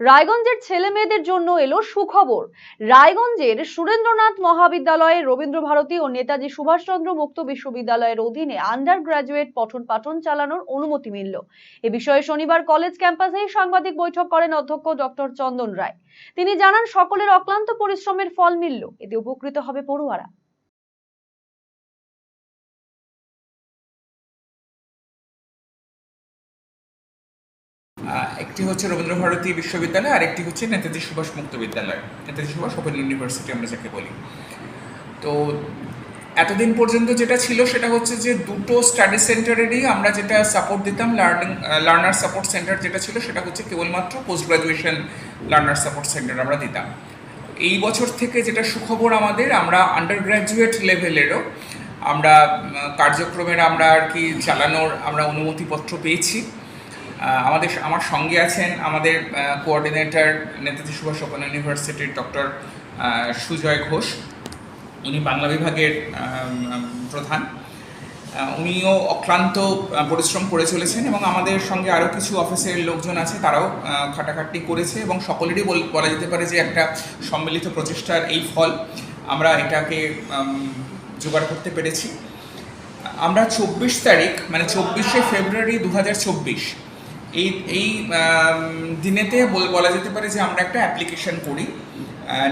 রায়গঞ্জের ছেলে মেয়েদের জন্য এলো সুখবর। রায়গঞ্জের সুরেন্দ্রনাথ মহাবিদ্যালয়ের রবীন্দ্র ভারতী ও নেতাজি সুভাষচন্দ্র মুক্ত বিশ্ববিদ্যালয়ের অধীনে আন্ডার গ্রাজুয়েট পঠন পাঠন চালানোর অনুমতি মিলল। এ বিষয়ে শনিবার কলেজ ক্যাম্পাসে সাংবাদিক বৈঠক করেন অধ্যক্ষ ডক্টর চন্দন রায়। তিনি জানান, সকলের অক্লান্ত পরিশ্রমের ফল মিলল, এতে উপকৃত হবে পড়ুয়ারা। একটি হচ্ছে রবীন্দ্রভারতী বিশ্ববিদ্যালয়, আর একটি হচ্ছে নেতাজি সুভাষ মুক্ত বিদ্যালয়। নেতাজি সুভাষ ওপেন ইউনিভার্সিটি আমরা যাকে বলি। তো এতদিন পর্যন্ত যেটা ছিল সেটা হচ্ছে যে দুটো স্টাডি সেন্টারেরই আমরা যেটা সাপোর্ট দিতাম, লার্নিং লার্নার সাপোর্ট সেন্টার যেটা ছিল সেটা হচ্ছে কেবলমাত্র post graduation learner support centre আমরা দিতাম। এই বছর থেকে যেটা সুখবর আমাদের, আমরা আন্ডার গ্র্যাজুয়েট লেভেলেরও আমরা কার্যক্রমের আমরা আর কি চালানোর আমরা অনুমতিপত্র পেয়েছি। আমাদের আমার সঙ্গে আছেন আমাদের কোঅর্ডিনেটর নেতাজি সুভাষ ওপেন ইউনিভার্সিটির ডক্টর সুজয় ঘোষ। উনি বাংলা বিভাগের প্রধান। উনিও অক্লান্ত পরিশ্রম করে চলেছেন এবং আমাদের সঙ্গে আরও কিছু অফিসের লোকজন আছে তারাও আহ, খাটাখাটনি করেছে এবং সকলেরই বলা যেতে পারে যে একটা সম্মিলিত প্রচেষ্টার এই ফল আমরা এটাকে জোগাড় করতে পেরেছি। আমরা চব্বিশ তারিখ মানে চব্বিশে ফেব্রুয়ারি দু হাজার চব্বিশ এই এই দিনেতে বলা যেতে পারে যে আমরা একটা অ্যাপ্লিকেশন করি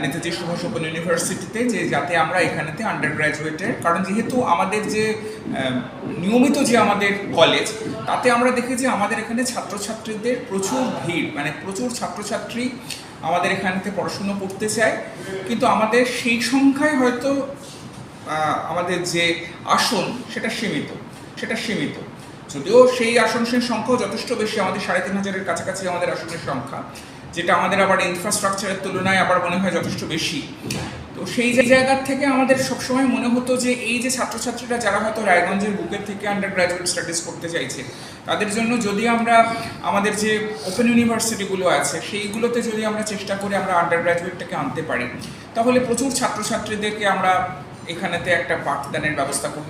নেতাজি সুভাষ ওপেন ইউনিভার্সিটিতে, যে যাতে আমরা এখানেতে আন্ডার গ্র্যাজুয়েটের কারণ যেহেতু আমাদের যে নিয়মিত যে আমাদের কলেজ তাতে আমরা দেখি যে আমাদের এখানে ছাত্রছাত্রীদের প্রচুর ভিড় মানে প্রচুর ছাত্রছাত্রী আমাদের এখানেতে পড়াশুনো করতে চায়, কিন্তু আমাদের সেই সংখ্যায় হয়তো আমাদের যে আসন, সেটা সীমিত সেটা সীমিত। যদিও সেই আসনের সংখ্যাও যথেষ্ট বেশি, আমাদের সাড়ে তিন হাজারের কাছাকাছি আমাদের আসনের সংখ্যা, যেটা আমাদের আবার ইনফ্রাস্ট্রাকচারের তুলনায় আবার মনে হয় যথেষ্ট বেশি। তো সেই জায়গার থেকে আমাদের সবসময় মনে হতো যে এই যে ছাত্রছাত্রীরা যারা হয়তো রায়গঞ্জের বুকের থেকে আন্ডার গ্র্যাজুয়েট স্টাডিজ করতে চাইছে, তাদের জন্য যদি আমরা আমাদের যে ওপেন ইউনিভার্সিটিগুলো আছে, সেইগুলোতে যদি আমরা চেষ্টা করি আমরা আন্ডার গ্র্যাজুয়েটটাকে আনতে পারি, তাহলে প্রচুর ছাত্রছাত্রীদেরকে আমরা এখানেতে একটা পাঠদানের ব্যবস্থা করতে